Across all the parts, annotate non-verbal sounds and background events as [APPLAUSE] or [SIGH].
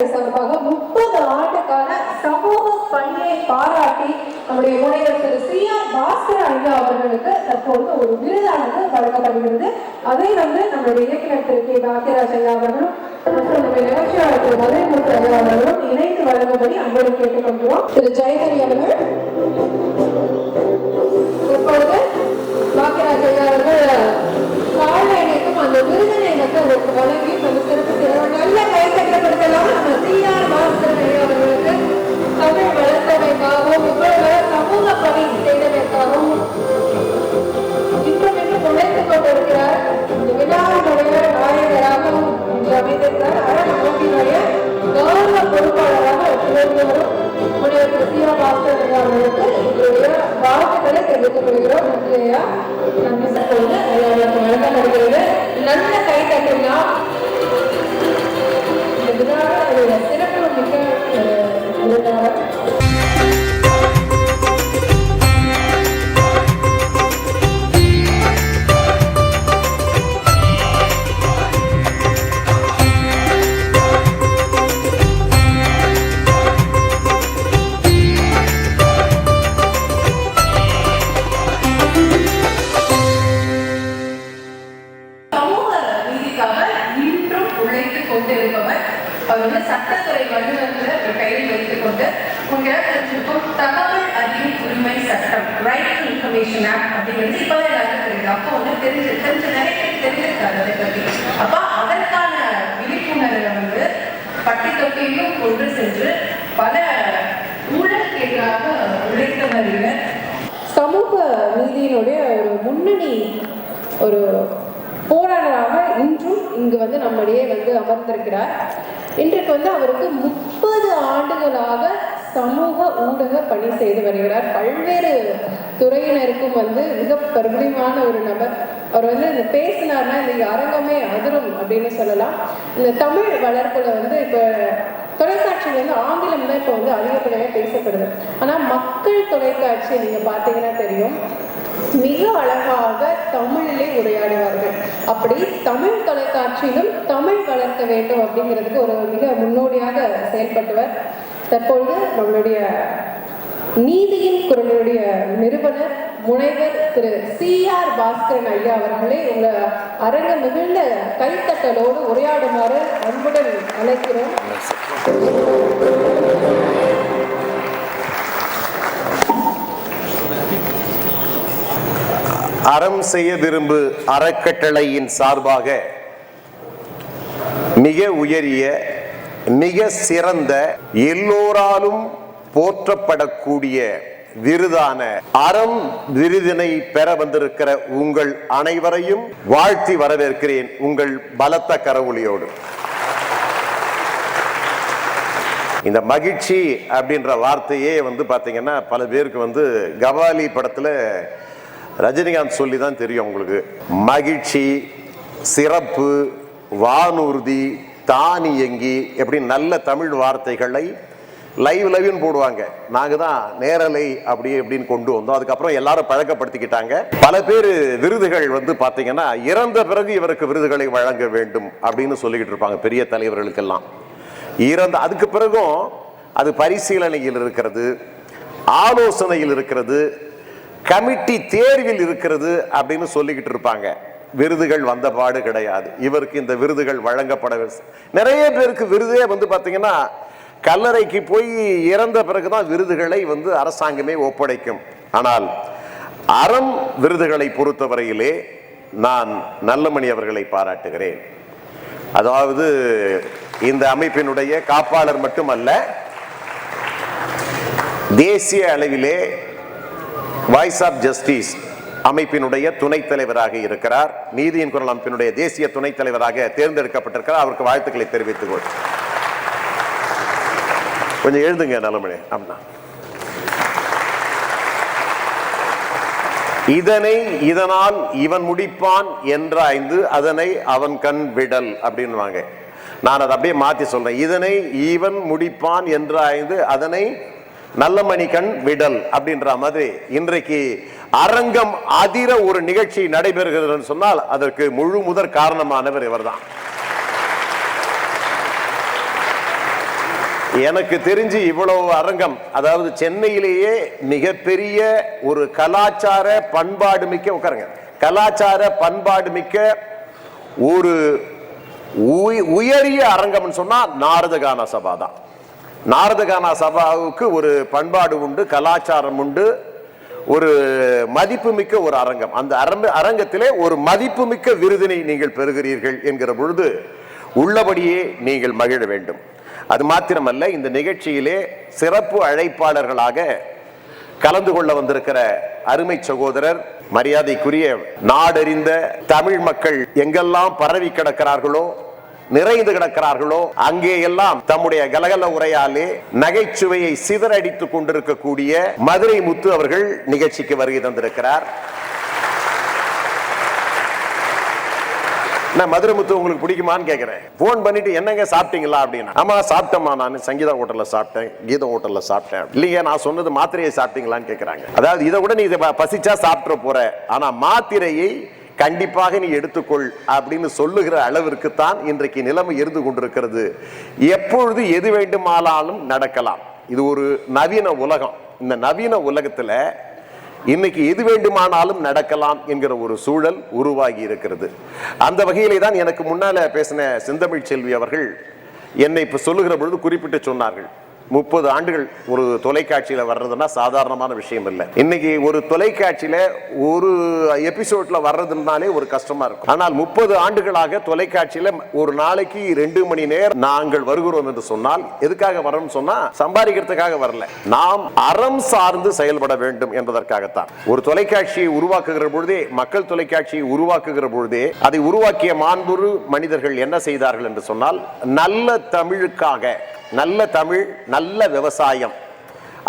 சார்பாக முப்பது ஆண்டுக்கான சமூக பணியை பாராட்டி நம்முடைய முனைவர் திரு சி. ஆர். பாஸ்கர் ஐயா அவர்களுக்கு தற்போது ஒரு விருதானது வழங்கப்படுகிறது. அதை வந்து நம்முடைய இயக்குனர் திரு. கே. பாக்கியராஜ் ஐயா அவர்களும் மற்றும் நம்முடைய நிகழ்ச்சியாளர் திரு. மதுரைமுத்து ஐயா அவர்களும் இணைந்து வழங்கும்படி அன்போடு கேட்டுக்கொள்கிறோம். திரு. ஜெயகரி அவர்கள் இப்பொழுது பாக்கியராஜ் ஐயா அவர்கள் கால்நடைக்கும் அந்த விருதினை வந்து வழங்கி நல்ல கைத்தட்டப்படுத்தலாம் நம்ம சிஆர் பாஸ்கர் அவர்களுக்கு தமிழ் வளர்த்தமைக்காகவும் கொண்டு சென்று பல ஊழலுக்கு எதிராக உழைத்தவர் இவர் சமூக நீதியினுடைய ஒரு முன்னணி ஒரு போராளராக இன்றும் இங்கு வந்து நம்மிடையே வந்து அமர்ந்திருக்கிறார். இன்றைக்கு வந்து அவருக்கு முப்பது ஆண்டுகளாக சமூக ஊடக பணி செய்து வருகிறார். பல்வேறு துறையினருக்கும் வந்து மிக பிரபலமான ஒரு நபர். அவர் வந்து இந்த பேசினார்னா இந்த அரங்கமே அதிரும் அப்படின்னு சொல்லலாம். இந்த தமிழ் வளர்ப்புல வந்து இப்போ தொலைக்காட்சியில் வந்து ஆங்கிலம் தான் இப்போ வந்து அதிகப்படியாக பேசப்படுது. ஆனால் மக்கள் தொலைக்காட்சி நீங்கள் பார்த்தீங்கன்னா தெரியும் மிக அழகாக தமிழிலே உரையாடுவார்கள். அப்படி தமிழ் தொலைக்காட்சியிலும் தமிழ் வளர்க்க வேண்டும் அப்படிங்கிறதுக்கு ஒரு மிக முன்னோடியாக செயல்பட்டவர் தற்பொழுது நம்மளுடைய நீதியின் குரலுடைய நிறுவனர் முனைவர் திரு சி ஆர் பாஸ்கரன் ஐயா அவர்களே உங்க அரங்க மிகுந்த கைத்தட்டலோடு உரையாடுமாறு அன்புடன் அழைக்கிறோம். அறம் செய்ய விரும்பு அறக்கட்டளையின் சார்பாக மிக உயரிய மிக சிறந்த எல்லோராலும் போற்றப்படக்கூடிய விருதான அறம் விருதினை பெற வந்திருக்கிற உங்கள் அனைவரையும் வாழ்த்தி வரவேற்கிறேன் உங்கள் பலத்த கரவொலியோடு இந்த மகிழ்ச்சி அப்படின்ற வார்த்தையே வந்து பாத்தீங்கன்னா பல பேருக்கு வந்து கவாலி படத்துல ரஜினிகாந்த் சொல்லி தான் தெரியும் உங்களுக்கு. மகிழ்ச்சி சிறப்பு வானூர்தி தானியங்கி எப்படி நல்ல தமிழ் வார்த்தைகளை லைவ் லைவ்னு போடுவாங்க. நாங்கள் தான் நேரலை அப்படி இப்படின்னு கொண்டு வந்தோம். அதுக்கப்புறம் எல்லாரும் பழக்கப்படுத்திக்கிட்டாங்க. பல பேர் விருதுகள் வந்து பார்த்தீங்கன்னா இறந்த பிறகு இவருக்கு விருதுகளை வழங்க வேண்டும் அப்படின்னு சொல்லிக்கிட்டு இருப்பாங்க பெரிய தலைவர்களுக்கெல்லாம். இறந்த அதுக்கு பிறகும் அது பரிசீலனையில் இருக்கிறது ஆலோசனையில் இருக்கிறது கமிட்டி தேர்வில் இருக்கிறது அப்படின்னு சொல்லிக்கிட்டு இருப்பாங்க. விருதுகள் வந்த பாடு கிடையாது. இவருக்கு இந்த விருதுகள் வழங்கப்பட நிறைய பேருக்கு விருதே வந்து பார்த்தீங்கன்னா கல்லறைக்கு போய் இறந்த பிறகுதான் விருதுகளை வந்து அரசாங்கமே ஒப்படைக்கும். ஆனால் அறம் விருதுகளை பொறுத்தவரையிலே நான் நல்லமணி அவர்களை பாராட்டுகிறேன். அதாவது இந்த அமைப்பினுடைய காப்பாளர் மட்டுமல்ல தேசிய அளவிலே வாய்ஸ் ஆஃப் ஜஸ்டிஸ் அமைப்பினுடைய துணைத் தலைவராக இருக்கிறார். நீதியின் குரல் அமைப்பினுடைய தேசிய துணைத் தலைவராக தேர்ந்தெடுக்கப்பட்டிருக்கிறார். அவருக்கு வாழ்த்துக்களை தெரிவித்துக் கொள் கொஞ்சம் எழுதுங்க நலமணி அப்படின்னா. இதனை இதனால் இவன் முடிப்பான் என்றாய்ந்து அதனை அவன் கண் விடல் அப்படின்வாங்க நான் அதை அப்படியே மாத்தி சொல்றேன். இதனை இவன் முடிப்பான் என்றாய்ந்து அதனை நல்ல மணிக்கண் விடல் அப்படின்ற மாதிரி இன்றைக்கு அரங்கம் அதிர ஒரு நிகழ்ச்சி நடைபெறுகிறது சொன்னால் அதற்கு முழு முதற் காரணமானவர் இவர்தான். எனக்கு தெரிஞ்சு இவ்வளவு அரங்கம் அதாவது சென்னையிலேயே மிகப்பெரிய ஒரு கலாச்சார பண்பாடு மிக்க உட்காருங்க. கலாச்சார பண்பாடு மிக்க ஒரு உயரிய அரங்கம்னு சொன்னா நாரதகான சபா தான். நாரதகான சபாவுக்கு ஒரு பண்பாடு உண்டு கலாச்சாரம் உண்டு ஒரு மதிப்புமிக்க ஒரு அரங்கம். அந்த அரங்க அரங்கத்திலே ஒரு மதிப்புமிக்க விருதினை நீங்கள் பெறுகிறீர்கள் என்கிற பொழுது உள்ளபடியே நீங்கள் மகிழ வேண்டும். அது மாத்திரமல்ல இந்த நிகழ்ச்சியிலே சிறப்பு அழைப்பாளர்களாக கலந்து கொள்ள வந்திருக்கிற அருமை சகோதரர் மரியாதைக்குரிய நாடறிந்த தமிழ் மக்கள் எங்கெல்லாம் பரவி கிடக்கிறார்களோ நிறைந்து கிடக்கிறார்களோ அங்கே எல்லாம் தம்முடைய கலகல உரையாலே நகைச்சுவையை சிதறடித்துக் கொண்டிருக்கக்கூடிய மதுரை முத்து அவர்கள் நிகழ்ச்சிக்கு வருகை தந்திருக்கிறார். நான் மதுரை முத்து உங்களுக்கு பிடிக்குமான்னு கேட்கிறேன் போன் பண்ணிட்டு என்னங்க சாப்பிட்டீங்களா? அப்படின்னு ஆமா சாப்பிட்டேம்மா நான். சங்கீதா ஹோட்டல்ல சாப்பிட்டேன். கீதா ஹோட்டல்ல சாப்பிட்டேன். இல்லைங்க நான் சொன்னது மாத்திரையை சாப்பிட்டீங்களான்னு கேட்குறாங்க அதாவது இதை கூட நீ இதை பசிச்சா சாப்பிட்ற போற. ஆனா மாத்திரையை கண்டிப்பாக நீ எடுத்துக்கொள் அப்படின்னு சொல்லுகிற அளவிற்கு தான் இன்றைக்கு நிலைமை இருந்து கொண்டிருக்கிறது. எப்பொழுது எது வேண்டுமானாலும் நடக்கலாம். இது ஒரு நவீன உலகம். இந்த நவீன உலகத்துல இன்னைக்கு எது வேண்டுமானாலும் நடக்கலாம் என்கிற ஒரு சூழல் உருவாகி இருக்கிறது. அந்த வகையிலே தான் எனக்கு முன்னால பேசின செந்தமிழ் செல்வி அவர்கள் என்னை இப்போ சொல்லுகிற பொழுது குறிப்பிட்டு சொன்னார்கள். முப்பது ஆண்டுகள் ஒரு தொலைக்காட்சியில் வர்றதுன்னா சாதாரணமான விஷயம் இல்லை. இன்னைக்கு ஒரு தொலைக்காட்சியில ஒரு எபிசோட்ல வர்றதுனாலே ஒரு கஷ்டமா இருக்கும். ஆனால் முப்பது ஆண்டுகளாக தொலைக்காட்சியில் ஒரு நாளைக்கு ரெண்டு மணி நேரம் நாங்கள் வருகிறோம் என்று சொன்னால் எதுக்காக வரோம்னு சொன்னா சம்பாதிக்கிறதுக்காக வரல. நாம் அறம் சார்ந்து செயல்பட வேண்டும் என்பதற்காகத்தான். ஒரு தொலைக்காட்சியை உருவாக்குகிற பொழுதே மக்கள் தொலைக்காட்சியை உருவாக்குகிற பொழுதே அதை உருவாக்கிய மாண்புரு மனிதர்கள் என்ன செய்தார்கள் என்று சொன்னால் நல்ல தமிழுக்காக நல்ல தமிழ் நல்ல விவசாயம்.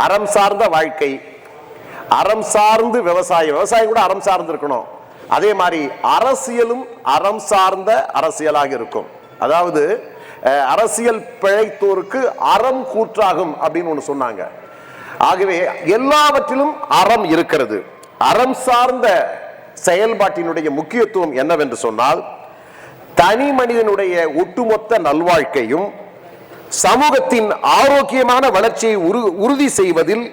அறம் சார்ந்த வாழ்க்கை. அறம் சார்ந்து விவசாயம். விவசாயம் கூட அறம் சார்ந்து இருக்கணும். அதே மாதிரி அரசியலும் அறம் சார்ந்த அரசியலாக இருக்கும். அதாவது அரசியல் பிழைத்தோருக்கு அறம் கூற்றாகும் அப்படின்னு ஒன்று சொன்னாங்க. ஆகவே எல்லாவற்றிலும் அறம் இருக்கிறது. அறம் சார்ந்த செயல்பாட்டினுடைய முக்கியத்துவம் என்னவென்று சொன்னால் தனி மனிதனுடைய ஒட்டுமொத்த நல்வாழ்க்கையும் சமூகத்தின் ஆரோக்கியமான வளர்ச்சியை உறுதி செய்வதில்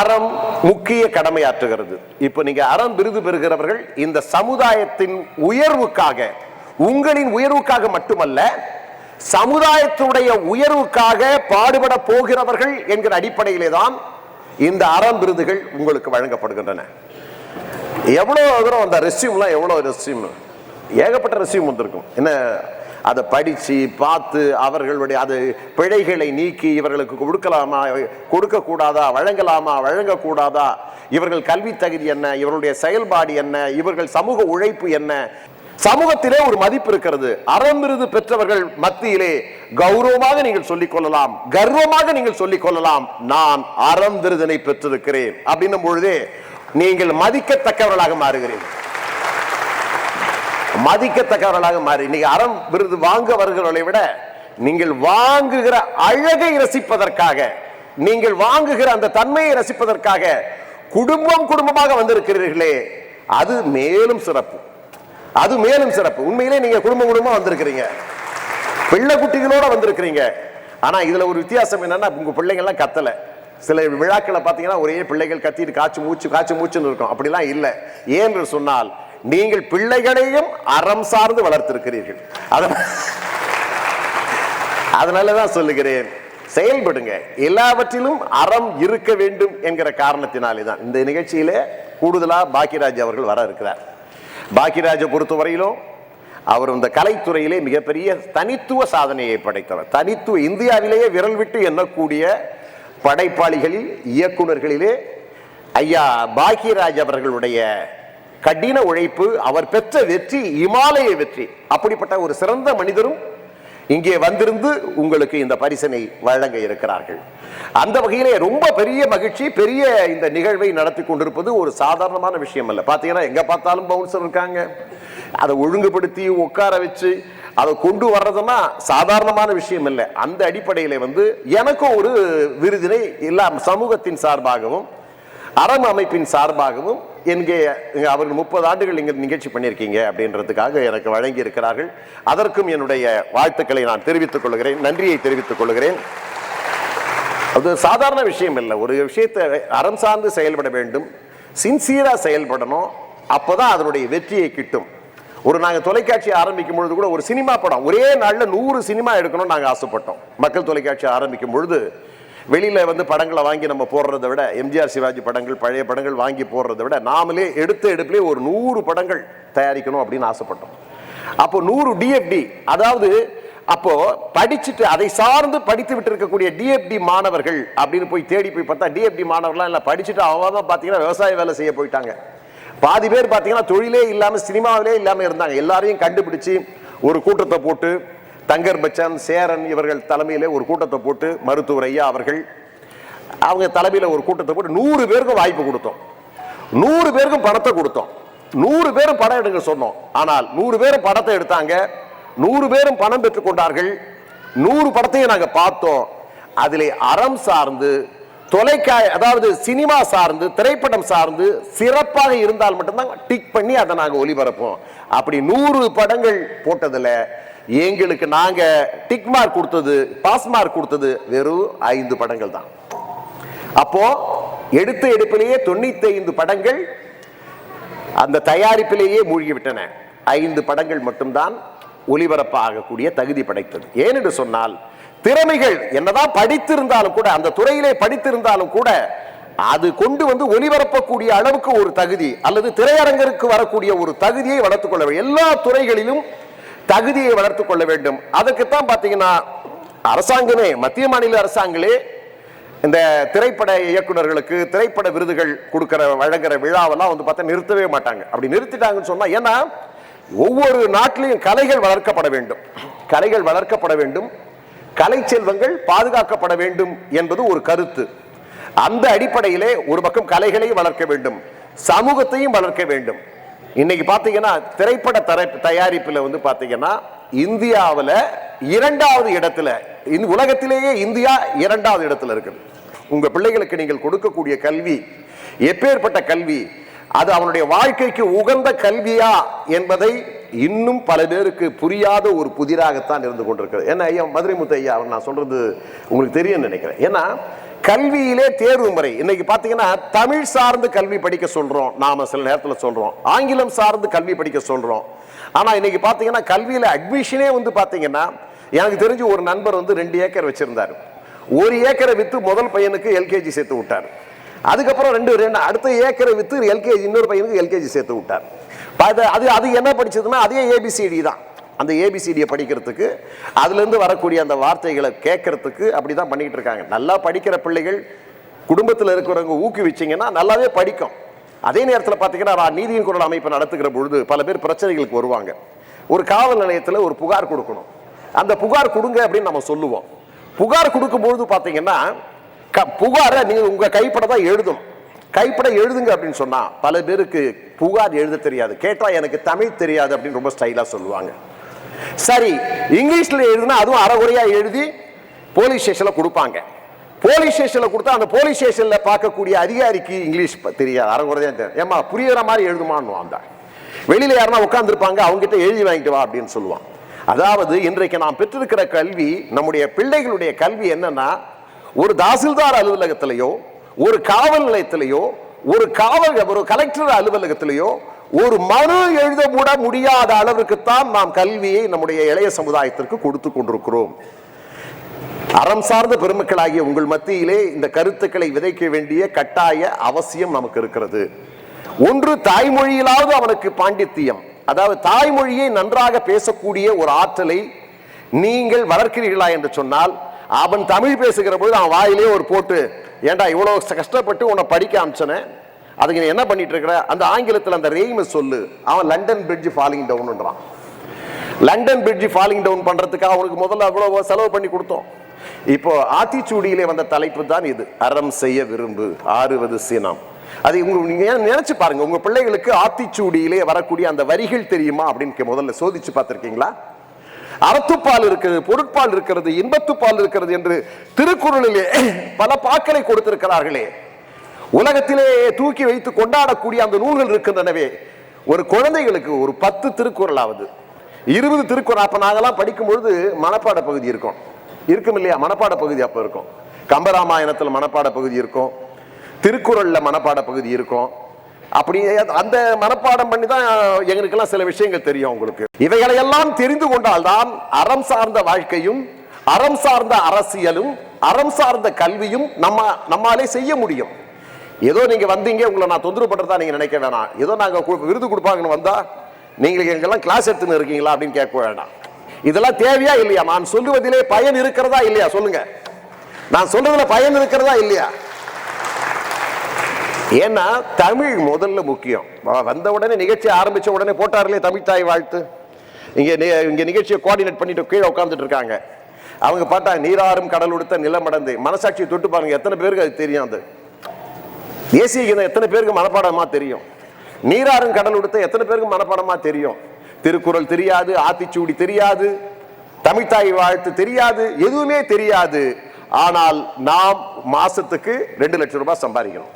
அறம் முக்கிய கடமையாற்றுகிறது. இப்போ நீங்க அறம் விருது பெறுகிறவர்கள் இந்த சமுதாயத்தின் உயர்வுக்காக உங்களின் உயர்வுக்காக மட்டுமல்ல சமுதாயத்தினுடைய உயர்வுக்காக பாடுபட போகிறவர்கள் என்கிற அடிப்படையிலே தான் இந்த அறம் விருதுகள் உங்களுக்கு வழங்கப்படுகின்றன. எவ்வளவு தூரம் அந்த ரெசியூம்லாம் எவ்வளவு ரெஸ்யூம் ஏகப்பட்ட ரெஸ்யூம் வந்திருக்கும். என்ன அதை படித்து பார்த்து அவர்களுடைய அது பிழைகளை நீக்கி இவர்களுக்கு கொடுக்கலாமா கொடுக்கக்கூடாதா வழங்கலாமா வழங்கக்கூடாதா? இவர்கள் கல்வி தகுதி என்ன? இவர்களுடைய செயல்பாடு என்ன? இவர்கள் சமூக உழைப்பு என்ன? சமூகத்திலே ஒரு மதிப்பு இருக்கிறது. அறம் விருது பெற்றவர்கள் மத்தியிலே கௌரவமாக நீங்கள் சொல்லிக் கொள்ளலாம். கர்வமாக நீங்கள் சொல்லிக் கொள்ளலாம். நான் அறம் விருதினை பெற்றிருக்கிறேன். அப்படின்னும் பொழுதே நீங்கள் மதிக்கத்தக்கவர்களாக மாறுகிறீர்கள். மதிக்கத்தக்கவர்களாக மாறி இன்னைக்கு அறம் விருது வாங்க வருகிறவர்களை விட நீங்கள் வாங்குகிற அழகை ரசிப்பதற்காக நீங்கள் வாங்குகிற அந்த தன்மையை ரசிப்பதற்காக குடும்பம் குடும்பமாக வந்திருக்கிறீர்களே அது மேலும் சிறப்பு. அது மேலும் சிறப்பு. உண்மையிலே நீங்க குடும்பம் குடும்பமா வந்திருக்கிறீங்க. பிள்ளை குட்டிகளோட வந்திருக்கிறீங்க. ஆனா இதுல ஒரு வித்தியாசம் என்னன்னா உங்க பிள்ளைங்க எல்லாம் கத்தல. சில விழாக்களை பார்த்தீங்கன்னா ஒரே பிள்ளைகள் கத்திட்டு காய்ச்சி மூச்சு காய்ச்சி மூச்சுன்னு இருக்கும். அப்படிலாம் இல்லை. ஏன்று சொன்னால் நீங்கள் பிள்ளைகளையும் அறம் சார்ந்து வளர்த்திருக்கிறீர்கள். அதனால் அதனாலதான் சொல்லுகிறேன் செயல்படுங்க. எல்லாவற்றிலும் அறம் இருக்க வேண்டும் என்கிற காரணத்தினாலே தான் இந்த நிகழ்ச்சியிலே கூடுதலா பாக்கியராஜ் அவர்கள் வர இருக்கிறார். பாக்கியராஜை பொறுத்தவரையிலும் அவர் இந்த கலைத்துறையிலே மிகப்பெரிய தனித்துவ சாதனையை படைத்தவர். தனித்துவ இந்தியாவிலேயே விரல் விட்டு எண்ணக்கூடிய படைப்பாளிகளில் இயக்குனர்களிலே ஐயா பாக்கியராஜ் அவர்களுடைய கடின உழைப்பு அவர் பெற்ற வெற்றி இமாலய வெற்றி. அப்படிப்பட்ட ஒரு சிறந்த மனிதரும் இங்கே வந்திருந்து உங்களுக்கு இந்த பரிசனை வழங்க இருக்கிறார்கள். அந்த வகையிலே ரொம்ப பெரிய மகிழ்ச்சி பெரிய இந்த நிகழ்வை நடத்தி கொண்டிருப்பது ஒரு சாதாரணமான விஷயம் அல்ல. பார்த்தீங்கன்னா எங்க பார்த்தாலும் பவுன்சர் இருக்காங்க. அதை ஒழுங்குபடுத்தி உட்கார வச்சு அதை கொண்டு வர்றதுன்னா சாதாரணமான விஷயம் இல்லை. அந்த அடிப்படையில் வந்து எனக்கும் ஒரு விருதினை எல்லாம் சமூகத்தின் சார்பாகவும் அறம் அமைப்பின் சார்பாகவும் எங்கே அவர்கள் முப்பது ஆண்டுகள் இங்கே நிகழ்ச்சி பண்ணியிருக்கீங்க அப்படின்றதுக்காக எனக்கு வழங்கி இருக்கிறார்கள் அதற்கும் என்னுடைய வாழ்த்துக்களை நான் தெரிவித்துக் கொள்கிறேன் நன்றியை தெரிவித்துக் கொள்கிறேன். அது சாதாரண விஷயம் இல்லை. ஒரு விஷயத்தை அறம் சார்ந்து செயல்பட வேண்டும் சின்சியராக செயல்படணும் அப்போ தான் அதனுடைய வெற்றியை கிட்டும். ஒரு நாங்கள் தொலைக்காட்சி ஆரம்பிக்கும் பொழுது கூட ஒரு சினிமா படம் ஒரே நாளில் நூறு சினிமா எடுக்கணும்னு நாங்கள் ஆசைப்பட்டோம். மக்கள் தொலைக்காட்சி ஆரம்பிக்கும் பொழுது வெளியில் வந்து படங்களை வாங்கி நம்ம போடுறத விட எம்ஜிஆர் சிவாஜி படங்கள் பழைய படங்கள் வாங்கி போடுறத விட நாமளே எடுத்த எடுப்பிலே ஒரு நூறு படங்கள் தயாரிக்கணும் அப்படின்னு ஆசைப்பட்டோம். அப்போ நூறு டிஎஃப்டி அதாவது அப்போ படிச்சுட்டு அதை சார்ந்து படித்து விட்டு இருக்கக்கூடிய டிஎஃப்டி மாணவர்கள் அப்படின்னு போய் தேடி போய் பார்த்தா டிஎஃப்டி மாணவர்லாம் இல்லை படிச்சுட்டு அவங்க தான் பார்த்தீங்கன்னா விவசாய வேலை செய்ய போயிட்டாங்க. பாதி பேர் பார்த்தீங்கன்னா தொழிலே இல்லாமல் சினிமாவிலே இல்லாமல் இருந்தாங்க. எல்லாரையும் கண்டுபிடிச்சு ஒரு கூட்டத்தை போட்டு தங்கர்பச்சன் சேரன் இவர்கள் தலைமையிலே ஒரு கூட்டத்தை போட்டு மருத்துவர் ஐயா அவர்கள் அவங்க தலைமையில் ஒரு கூட்டத்தை போட்டு நூறு பேருக்கும் வாய்ப்பு கொடுத்தோம். நூறு பேருக்கும் பணத்தை கொடுத்தோம். நூறு பேரும் படம் எடுக்க சொன்னோம். ஆனால் நூறு பேரும் படத்தை எடுத்தாங்க. நூறு பேரும் பணம் பெற்றுக் கொண்டார்கள். நூறு படத்தையும் நாங்கள் பார்த்தோம். அதிலே அறம் சார்ந்து தொலைக்காய் அதாவது சினிமா சார்ந்து திரைப்படம் சார்ந்து சிறப்பாக இருந்தால் மட்டும்தான் டிக் பண்ணி அதை நாங்கள் ஒளிபரப்போம் அப்படி நூறு படங்கள் போட்டதில் எங்களுக்கு நாங்க டிக் மார்க் கொடுத்தது பாஸ் மார்க் கொடுத்தது வெறும் ஐந்து படங்கள் தான். அப்போ எடுத்த எடுப்பிலேயே தொண்ணூத்தி ஐந்து படங்கள் அந்த தயாரிப்பிலேயே மூழ்கிவிட்டன. ஐந்து படங்கள் மட்டும்தான் ஒளிபரப்பாகக்கூடிய தகுதி படைத்தது. ஏனென்று சொன்னால் திறமைகள் என்னதான் படித்திருந்தாலும் கூட அந்த துறையிலே படித்திருந்தாலும் கூட அது கொண்டு வந்து ஒளிபரப்பக்கூடிய அளவுக்கு ஒரு தகுதி அல்லது திரையரங்கிற்கு வரக்கூடிய ஒரு தகுதியை வளர்த்துக் கொள்ள எல்லா துறைகளிலும் தகுதியை வளர்த்துக் கொள்ள வேண்டும். அதுக்குத்தான் பார்த்தீங்கன்னா அரசாங்கமே மத்திய மாநில அரசாங்கங்களே இந்த திரைப்பட இயக்குனர்களுக்கு திரைப்பட விருதுகள் கொடுக்கிற வழங்குற விழாவெல்லாம் வந்து பார்த்தா நிறுத்தவே மாட்டாங்க. அப்படி நிறுத்திட்டாங்கன்னு சொன்னால் ஏன்னா ஒவ்வொரு நாட்டிலையும் கலைகள் வளர்க்கப்பட வேண்டும். கலைகள் வளர்க்கப்பட வேண்டும். கலை செல்வங்கள் பாதுகாக்கப்பட வேண்டும் என்பது ஒரு கருத்து. அந்த அடிப்படையிலே ஒரு பக்கம் கலைகளையும் வளர்க்க வேண்டும். சமூகத்தையும் வளர்க்க வேண்டும். இன்னைக்கு பார்த்தீங்கன்னா திரைப்பட தர தயாரிப்பில் வந்து பார்த்தீங்கன்னா இந்தியாவில் இரண்டாவது இடத்துல இந்த உலகத்திலேயே இந்தியா இரண்டாவது இடத்துல இருக்குது. உங்கள் பிள்ளைகளுக்கு நீங்கள் கொடுக்கக்கூடிய கல்வி எப்பேற்பட்ட கல்வி அது அவனுடைய வாழ்க்கைக்கு உகந்த கல்வியா என்பதை இன்னும் பல பேருக்கு புரியாத ஒரு புதிராகத்தான் இருந்து கொண்டிருக்கிறது. ஏன்னா ஐயா மதுரை முத்து ஐயா அவர் நான் சொல்றது உங்களுக்கு தெரியும்னு நினைக்கிறேன். ஏன்னா கல்வியிலே தேர்வு முறை. இன்னைக்கு பார்த்தீங்கன்னா தமிழ் சார்ந்து கல்வி படிக்க சொல்றோம். நாம சில நேரத்தில் சொல்றோம். ஆங்கிலம் சார்ந்து கல்வி படிக்க சொல்றோம். ஆனால் இன்னைக்கு பார்த்தீங்கன்னா கல்வியில் அட்மிஷனே வந்து பார்த்தீங்கன்னா எனக்கு தெரிஞ்சு ஒரு நண்பர் வந்து ரெண்டு ஏக்கர் வச்சுருந்தார். ஒரு ஏக்கரை வித்து முதல் பையனுக்கு எல்கேஜி சேர்த்து விட்டார். அதுக்கப்புறம் ரெண்டு ரெண்டு அடுத்த ஏக்கரை வித்து எல்கேஜி இன்னொரு பையனுக்கு எல்கேஜி சேர்த்து விட்டார். அது அது அது என்ன படிச்சதுன்னா அதே ஏபிசிடி தான். அந்த ஏபிசிடியை படிக்கிறதுக்கு அதுலேருந்து வரக்கூடிய அந்த வார்த்தைகளை கேட்கறதுக்கு அப்படி தான் பண்ணிக்கிட்டு இருக்காங்க. நல்லா படிக்கிற பிள்ளைகள் குடும்பத்தில் இருக்கிறவங்க ஊக்குவிச்சிங்கன்னா நல்லாவே படிக்கும். அதே நேரத்தில் பார்த்தீங்கன்னா நீதியின் குரல் அமைப்பு நடத்துகிற பொழுது பல பேர் பிரச்சனைகளுக்கு வருவாங்க. ஒரு காவல் நிலையத்தில் ஒரு புகார் கொடுக்கணும். அந்த புகார் கொடுங்க அப்படின்னு நம்ம சொல்லுவோம். புகார் கொடுக்கும்பொழுது பார்த்தீங்கன்னா க புகாரை நீங்கள் உங்கள் கைப்பட தான் எழுதணும் கைப்பட எழுதுங்க அப்படின்னு சொன்னால் பல பேருக்கு புகார் எழுத தெரியாது. கேட்டால் எனக்கு தமிழ் தெரியாது அப்படின்னு ரொம்ப ஸ்டைலாக சொல்லுவாங்க. சரி இங்கிலீஷ்ல எழுதுனா அதுவும் அறகுறையாக எழுதி போலீஸ் ஸ்டேஷன்ல கொடுப்பாங்க. போலீஸ் ஸ்டேஷன்ல கொடுத்தா அந்த போலீஸ் ஸ்டேஷன்ல பார்க்கக்கூடிய அதிகாரிக்கு இங்கிலீஷ் தெரியாது அறகுறையாக தெரியும் ஏமா புரியுற மாதிரி எழுதுமான்னு அந்த வெளியில யாருன்னா உட்காந்துருப்பாங்க அவங்க கிட்ட எழுதி வாங்கிட்டு வா அப்படின்னு சொல்லுவான். அதாவது இன்றைக்கு நாம் பெற்றிருக்கிற கல்வி நம்முடைய பிள்ளைகளுடைய கல்வி என்னன்னா ஒரு தாசில்தார் அலுவலகத்திலேயோ ஒரு காவல் நிலையத்திலேயோ ஒரு காவல் ஒரு கலெக்டர் அலுவலகத்திலேயோ ஒரு மனு எழுத கூட முடியாத அளவிற்குத்தான் நாம் கல்வியை நம்முடைய இளைய சமுதாயத்திற்கு கொடுத்து கொண்டிருக்கிறோம். அறம் சார்ந்த பெருமக்களாகிய உங்கள் மத்தியிலே இந்த கருத்துக்களை விதைக்க வேண்டிய கட்டாய அவசியம் நமக்கு இருக்கிறது. ஒன்று தாய்மொழியிலாவது அவனுக்கு பாண்டித்தியம். அதாவது தாய்மொழியை நன்றாக பேசக்கூடிய ஒரு ஆற்றலை நீங்கள் வளர்க்கிறீர்களா என்று சொன்னால் அவன் தமிழ் பேசுகிற பொழுது அவன் வாயிலே ஒரு போட்டு ஏன்டா இவ்வளோ கஷ்டப்பட்டு உன்னை படிக்க அனுப்பிச்சனே? அதுக்கு நீ என்ன பண்ணிட்டு இருக்கிற? அந்த ஆங்கிலத்தில் அந்த ரெய்மை சொல்லு. அவன் லண்டன் பிரிட்ஜ் ஃபாலிங் டவுன்ன்றான் லண்டன் பிரிட்ஜ் ஃபாலிங் டவுன் பண்ணுறதுக்காக அவனுக்கு முதல்ல அவ்வளோ செலவு பண்ணி கொடுத்தோம். இப்போ ஆத்திச்சூடியிலே வந்த தலைப்பு தான் இது. அறம் செய்ய விரும்பு ஆறுவது சினம். அது உங்களுக்கு நீங்க ஏன் நினைச்சு பாருங்க உங்க பிள்ளைகளுக்கு ஆத்திச்சூடியிலே வரக்கூடிய அந்த வரிகள் தெரியுமா அப்படின்னு முதல்ல சோதிச்சு பார்த்துருக்கீங்களா? அறத்துப்பால் இருக்கிறது பொருட்பால் இருக்கிறது இன்பத்துப்பால் இருக்கிறது என்று திருக்குறளிலே பல பாக்களை கொடுத்திருக்கிறார்களே. உலகத்திலே தூக்கி வைத்து கொண்டாடக்கூடிய அந்த நூல்கள் இருக்கின்றனவே. ஒரு குழந்தைகளுக்கு ஒரு பத்து திருக்குறளாவது இருபது திருக்குறள் அப்போ நாங்கள்லாம் படிக்கும் பொழுது மனப்பாட பகுதி இருக்கும். இருக்கும் இல்லையா? மனப்பாட பகுதி அப்போ இருக்கும். கம்பராமாயணத்தில் மனப்பாட பகுதி இருக்கும். திருக்குறளில் மனப்பாட பகுதி இருக்கும். அப்படி அந்த மனப்பாடம் பண்ணி தான் எங்களுக்கெல்லாம் சில விஷயங்கள் தெரியும் உங்களுக்கு. இவைகளையெல்லாம் தெரிந்து கொண்டால்தான் அறம் சார்ந்த வாழ்க்கையும் அறம் சார்ந்த அரசியலும் அறம் சார்ந்த கல்வியும் நம்ம நம்மாலே செய்ய முடியும். ஏதோ நீங்கள் வந்தீங்க உங்களை நான் தொந்தரவு பண்ணுறதா நீங்கள் நினைக்க வேணாம். ஏதோ நாங்கள் கு- விருது கொடுப்பாங்கன்னு வந்தால் நீங்கள் எங்கெல்லாம் கிளாஸ் எடுத்துன்னு இருக்கீங்களா அப்படின்னு கேட்க வேண்டாம். இதெல்லாம் தேவையா இல்லையா? நான் சொல்லுவதிலே பயன் இருக்கிறதா இல்லையா? சொல்லுங்க. நான் சொல்றதுல பயன் இருக்கிறதா இல்லையா? ஏன்னா தமிழ் முதல்ல முக்கியம். வந்த உடனே நிகழ்ச்சி ஆரம்பிச்ச உடனே போட்டார்களே தமிழ் தாய் வாழ்த்து. இங்கே இங்கே நிகழ்ச்சியை கோஆர்டினேட் பண்ணிட்டு கீழே உட்காந்துட்டு இருக்காங்க. அவங்க பார்த்தா நீராறும் கடல் உடுத்த நிலமடந்து. மனசாட்சியை தொட்டு பாருங்க எத்தனை பேருக்கு அது தெரியும் அது? தேசிய கீதம் எத்தனை பேருக்கு மனப்பாடமாக தெரியும்? நீராறும் கடல் உடுத்த எத்தனை பேருக்கு மனப்பாடமாக தெரியும்? திருக்குறள் தெரியாது ஆத்திச்சூடி தெரியாது தமிழ்த்தாய் வாழ்த்து தெரியாது எதுவுமே தெரியாது. ஆனால் நாம் மாசத்துக்கு ரெண்டு லட்சம் ரூபாய் சம்பாதிக்கணும்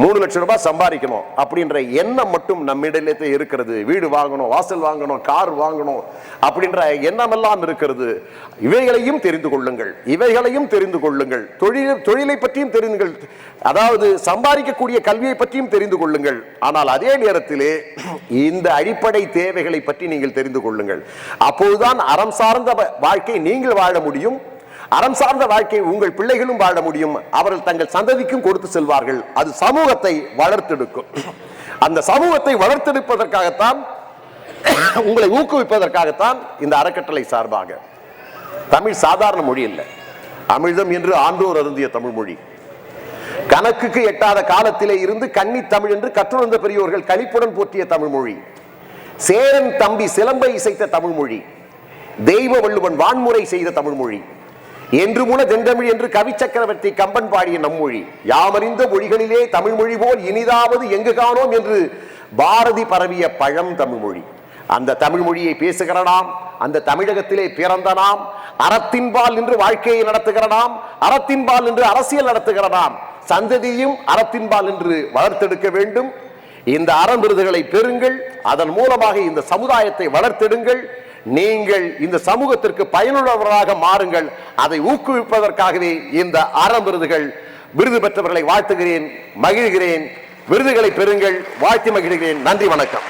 மூணு லட்சம் ரூபாய் சம்பாதிக்கணும் அப்படின்ற எண்ணம் மட்டும் நம்மிடலே இருக்கிறது. வீடு வாங்கணும் வாசல் வாங்கணும் கார் வாங்கணும் அப்படின்ற எண்ணம் எல்லாம் இருக்கிறது. இவைகளையும் தெரிந்து கொள்ளுங்கள். இவைகளையும் தெரிந்து கொள்ளுங்கள். தொழில் தொழிலை பற்றியும் தெரிந்துங்கள். அதாவது சம்பாதிக்கக்கூடிய கல்வியை பற்றியும் தெரிந்து கொள்ளுங்கள். ஆனால் அதே நேரத்திலே இந்த அடிப்படை தேவைகளை பற்றி நீங்கள் தெரிந்து கொள்ளுங்கள். அப்போதுதான் அறம் சார்ந்த வாழ்க்கை நீங்கள் வாழ முடியும். அறம் சார்ந்த வாழ்க்கை உங்கள் பிள்ளைகளும் வாழ முடியும். அவர்கள் தங்கள் சந்ததிக்கும் கொடுத்து செல்வார்கள். அது சமூகத்தை வளர்த்தெடுக்கும். அந்த சமூகத்தை வளர்த்தெடுப்பதற்காகத்தான் [COUGHS] உங்களை ஊக்குவிப்பதற்காகத்தான் இந்த அறக்கட்டளை சார்பாக. தமிழ் சாதாரண மொழி இல்லை அமிழ்தம் என்று ஆண்டோர் அருந்திய தமிழ் மொழி. கணக்குக்கு எட்டாத காலத்திலே இருந்து கன்னி தமிழ் என்று கற்றுணர்ந்த பெரியோர்கள் கழிப்புடன் போற்றிய தமிழ் மொழி. சேரன் தம்பி சிலம்பை இசைத்த தமிழ் மொழி. தெய்வ வள்ளுவன் வான்முறை செய்த தமிழ் மொழி. என்று மூல தென்றமிழ் என்று கவி சக்கரவர்த்தி கம்பன் பாடிய நம்மொழி. யாமறிந்த மொழிகளிலே தமிழ் மொழி போல் இனிதாவது எங்கு காணோம் என்று பாரதி பரவிய பழம் தமிழ் மொழி அந்த தமிழ் மொழியை பேசுகிற நாம் அந்த தமிழகத்திலே பிறந்த நாம் அறத்தின்பால் என்று வாழ்க்கையை நடத்துகிற நாம் அறத்தின்பால் என்று அரசியல் நடத்துகிற நாம் சந்ததியும் அறத்தின்பால் என்று வளர்த்தெடுக்க வேண்டும். இந்த அறம் விருதுகளை பெறுங்கள் அதன் மூலமாக இந்த சமுதாயத்தை வளர்த்தெடுங்கள் நீங்கள் இந்த சமூகத்திற்கு பயனுள்ளவர்களாக மாறுங்கள். அதை ஊக்குவிப்பதற்காகவே இந்த அறம் விருதுகள். விருது பெற்றவர்களை வாழ்த்துகிறேன் மகிழ்கிறேன். விருதுகளை பெறுங்கள். வாழ்த்தி மகிழ்கிறேன். நன்றி வணக்கம்.